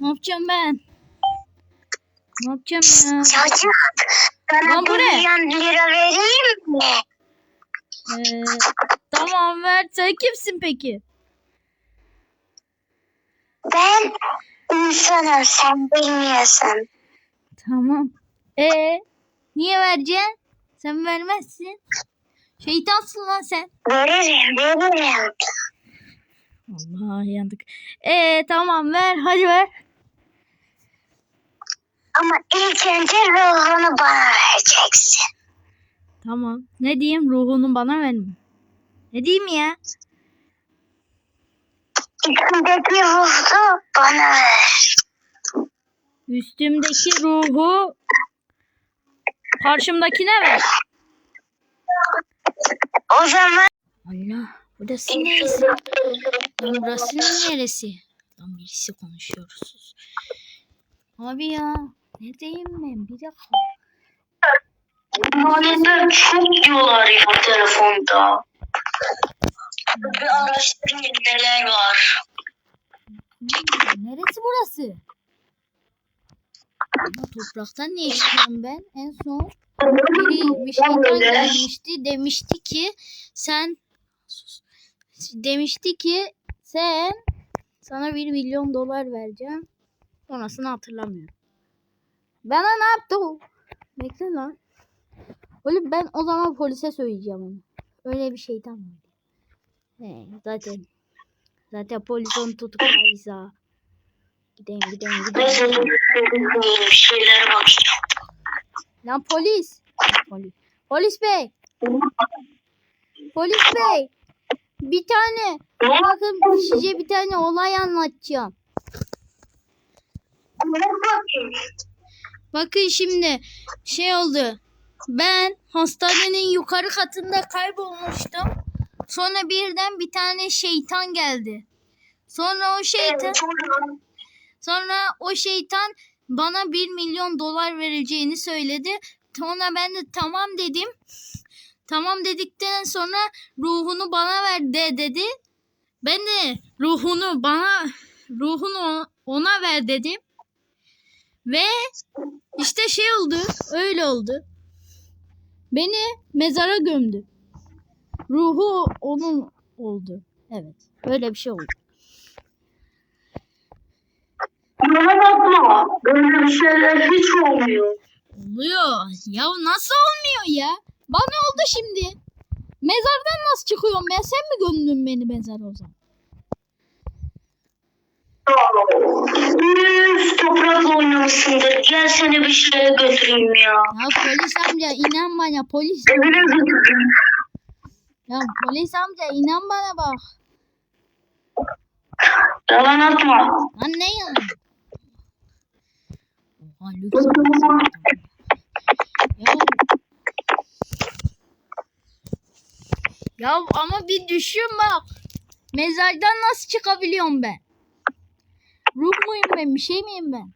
Ne yapacağım ben? Ne yapacağım ya? Çocuk sana Lan bu ne? milyon lira vereyim mi? Ee, tamam ver. Sen kimsin peki? Ben insanım sen bilmiyorsun. Tamam. Ee, niye vereceksin? Sen vermezsin. Şeytansın lan sen. Veririm veririm. Allah yandık. Ee, tamam ver. Hadi ver. Ama ilk önce ruhunu bana vereceksin. Tamam. Ne diyeyim? Ruhunu bana verme. Ne diyeyim ya? İçindeki ruhu bana ver. Üstümdeki ruhu karşımdakine ver. O zaman Allah. Burası neresi? Burası neresi? Lan birisi konuşuyoruz. Abi ya. Ne diyeyim ben? Bir dakika. Maalesef çok diyorlar ya telefonda. Bir araştırayım neler var. Neresi burası? Ama topraktan niye çıkıyorum ben? En son biri bir şeyden gelmişti. Demişti ki sen demişti ki sen sana bir milyon dolar vereceğim. Sonrasını hatırlamıyorum. Bana ne yaptı o? Bekle lan. Oğlum ben o zaman polise söyleyeceğim onu. Öyle bir şeytan var. He, zaten zaten polis onu tutuklaysa. Gideyim gideyim gideyim. şeylere bakacağım. Lan polis. Polis. Polis bey. Polis bey. Bir tane. Bakın size bir tane olay anlatacağım. Bakın şimdi şey oldu. Ben hastanenin yukarı katında kaybolmuştum. Sonra birden bir tane şeytan geldi. Sonra o şeytan sonra o şeytan bana bir milyon dolar vereceğini söyledi. Sonra ben de tamam dedim. Tamam dedikten sonra ruhunu bana ver de dedi. Ben de ruhunu bana ruhunu ona ver dedim. Ve işte şey oldu. Öyle oldu. Beni mezara gömdü. Ruhu onun oldu. Evet. Öyle bir şey oldu. Bana bakma. Böyle bir şeyler hiç olmuyor. Oluyor. Ya nasıl olmuyor ya? Bana oldu şimdi. Mezardan nasıl çıkıyorum ben? Sen mi gömdün beni mezara o zaman? Üf, toprakla oynamışsındır. Gel seni bir şeye götüreyim ya. Ya polis amca inan bana polis. Evine götüreyim. Ya polis amca inan bana bak. Yalan atma. Lan ne ya? Oha lüks. Ya. Ya ama bir düşün bak. Mezardan nasıl çıkabiliyorum ben? Ruh muyum ben? Bir şey miyim ben?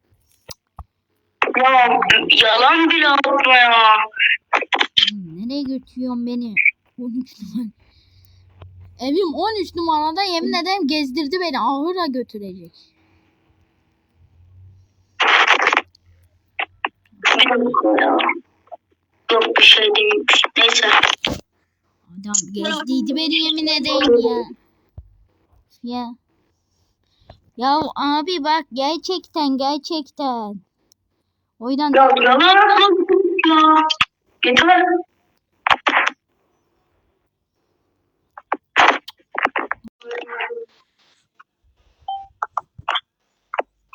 Ya yalan bile atma ya. Nereye götürüyorsun beni? 13 numara. Evim 13 numarada yemin ederim gezdirdi beni. Ahıra götürecek. Yok bir şey değil. Neyse. Adam gezdiydi beni yemin ederim ya. Ya. Ya abi bak gerçekten gerçekten. O yüzden Ya atma ya. Yeter.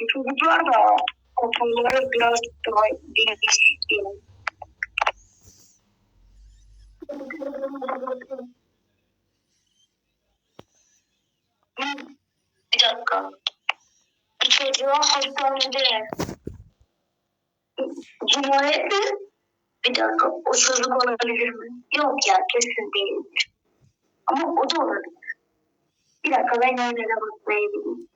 Çocuklar da okulları biraz daha değiştirin. Bir dakika. Çocuğa hastanede cinayet mi? Bir dakika. O çocuk olabilir mi? Yok ya kesin değildir. Ama o da olabilir. Bir dakika ben evlere bakmaya gideyim.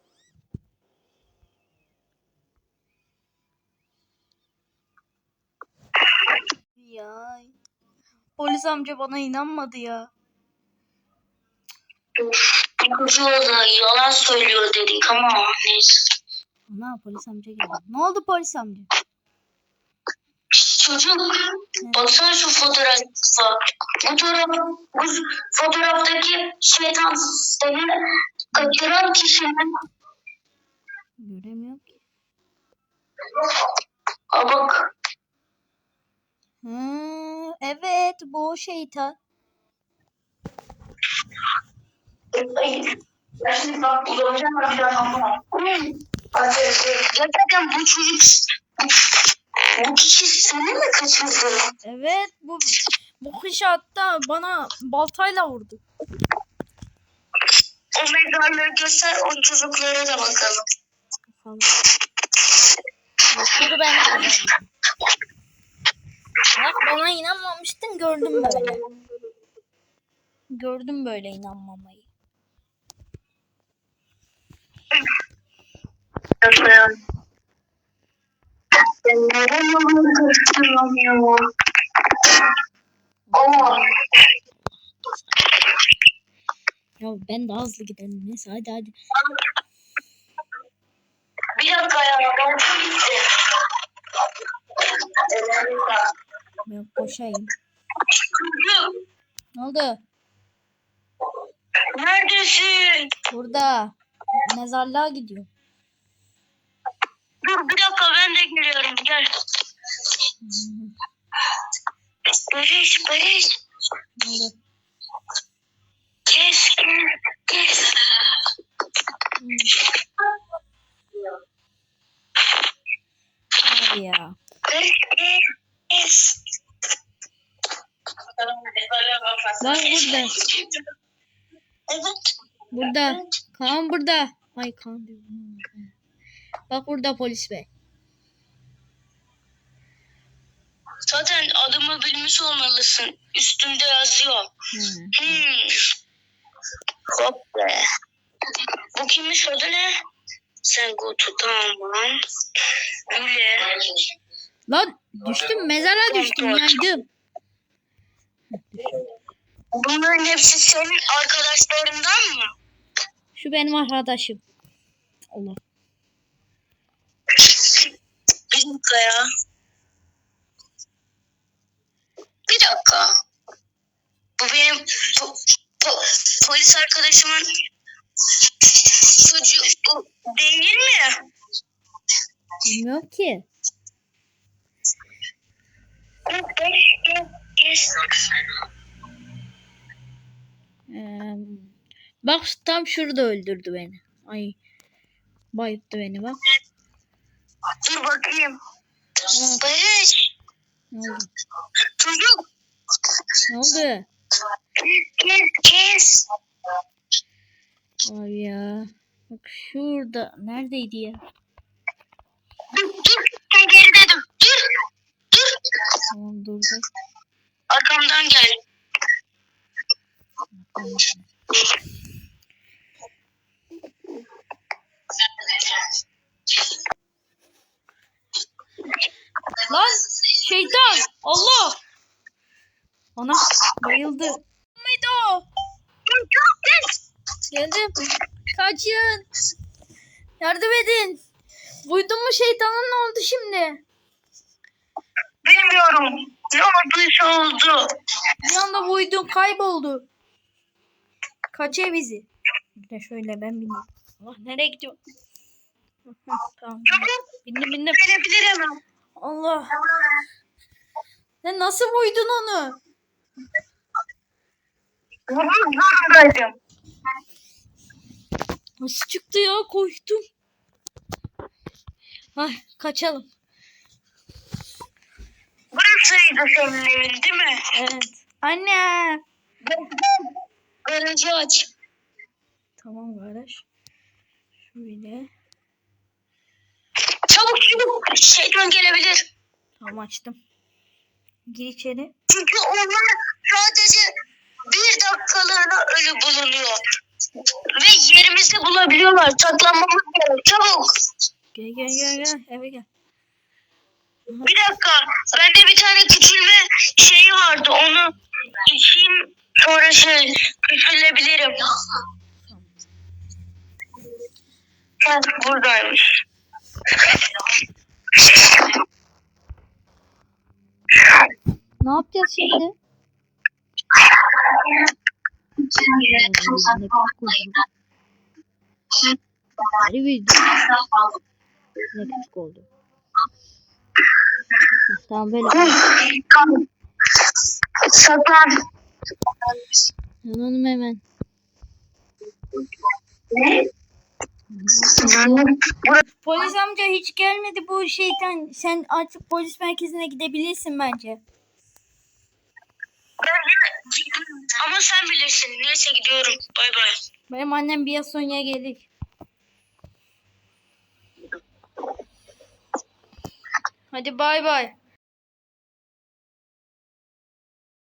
Ya. Polis amca bana inanmadı ya. Da yalan söylüyor dedik ama neyse. Ana polis amca geldi. Ne oldu polis amca? Çocuk baksana şu fotoğrafa. Fotoğraf, bu fotoğraftaki şeytan seni kaçıran kişinin Göremiyorum ki. Ha bak Hı, evet bu şeytan. Ben şimdi bak bulacağım bir daha ama. Gerçekten bu çocuk bu kişi seni mi kaçırdı? Evet bu bu kış hatta bana baltayla vurdu. O mezarlığı göster o çocuklara da bakalım. Bakalım. Şunu ben. Bak bana inanmamıştın gördüm böyle. Gördüm böyle inanmamayı. Neden yolunu karıştıramıyor? Oo, Ya ben daha hızlı gidelim. Neyse hadi hadi. bir dakika ya ben gitti. Ben koşayım. Ne oldu? Neredesin? Burada. Mezarlığa gidiyor. Dur bir dakika ben de geliyorum gel. Barış Barış oldu? kes kes kes. Abi ya. Kes kes. Bak burada. Evet. Burada. Kaan burada. Ay Kaan diyorum. Bak burada polis bey. Zaten adımı bilmiş olmalısın. Üstümde yazıyor. Hmm. Hmm. Hop be. Bu kimmiş adı ne? Sen Gutu tamam. Güle. Lan düştüm mezara düştüm yaydım. Bunların hepsi senin arkadaşlarından mı? Şu benim arkadaşım. Allah. Dakika ya. Bir dakika. Bu benim po- po- polis arkadaşımın çocuğu değil mi? Bilmiyorum ki. Bak tam şurada öldürdü beni. Ay. Bayıttı beni bak. Dur bakayım. Barış, ne oldu? çocuk. Ne oldu? Kes, kes. Ay ya. Bak şurada. Neredeydi ya? Dur, dur. Sen geri dedim. Dur, dur. Tamam durdu. Arkamdan gel. Tamam. Lan şeytan. Allah. Ana bayıldı. Mıydı o? Geldim. Kaçın. Yardım edin. Duydun mu şeytanın ne oldu şimdi? Bilmiyorum. Ne olduysa oldu. Bir anda buydun kayboldu. Kaçıyor bizi. Bir de şöyle ben bineyim. Allah nereye gidiyor? Tamam. Bindim bindim. Allah. Sen nasıl buydun onu? Vurmak zorundaydım. Nasıl çıktı ya? Koştum. Ay kaçalım. Burasıydı senin evin değil mi? Evet. Anne. Garajı aç. Tamam kardeş. Şöyle. Çabuk çabuk. Şeytan gelebilir. Tamam açtım. Gir içeri. Çünkü onlar sadece bir dakikalığına ölü bulunuyor. Ve yerimizi bulabiliyorlar. Saklanmamız gerek. Çabuk. Gel gel gel gel. Eve gel. Bir dakika. Bende bir tane küçülme şeyi vardı. Onu içeyim. Sonra şey küçülebilirim. Ha, buradaymış. Ne yapacağız şimdi? Hadi ne küçük oldu. Tamam böyle. Saklan. Yanalım hemen. Ne? Polis amca hiç gelmedi bu şeytan. Sen artık polis merkezine gidebilirsin bence. Ama sen bilirsin. Neyse gidiyorum. Bay bay. Benim annem biraz sonra gelir. Hadi bay bay.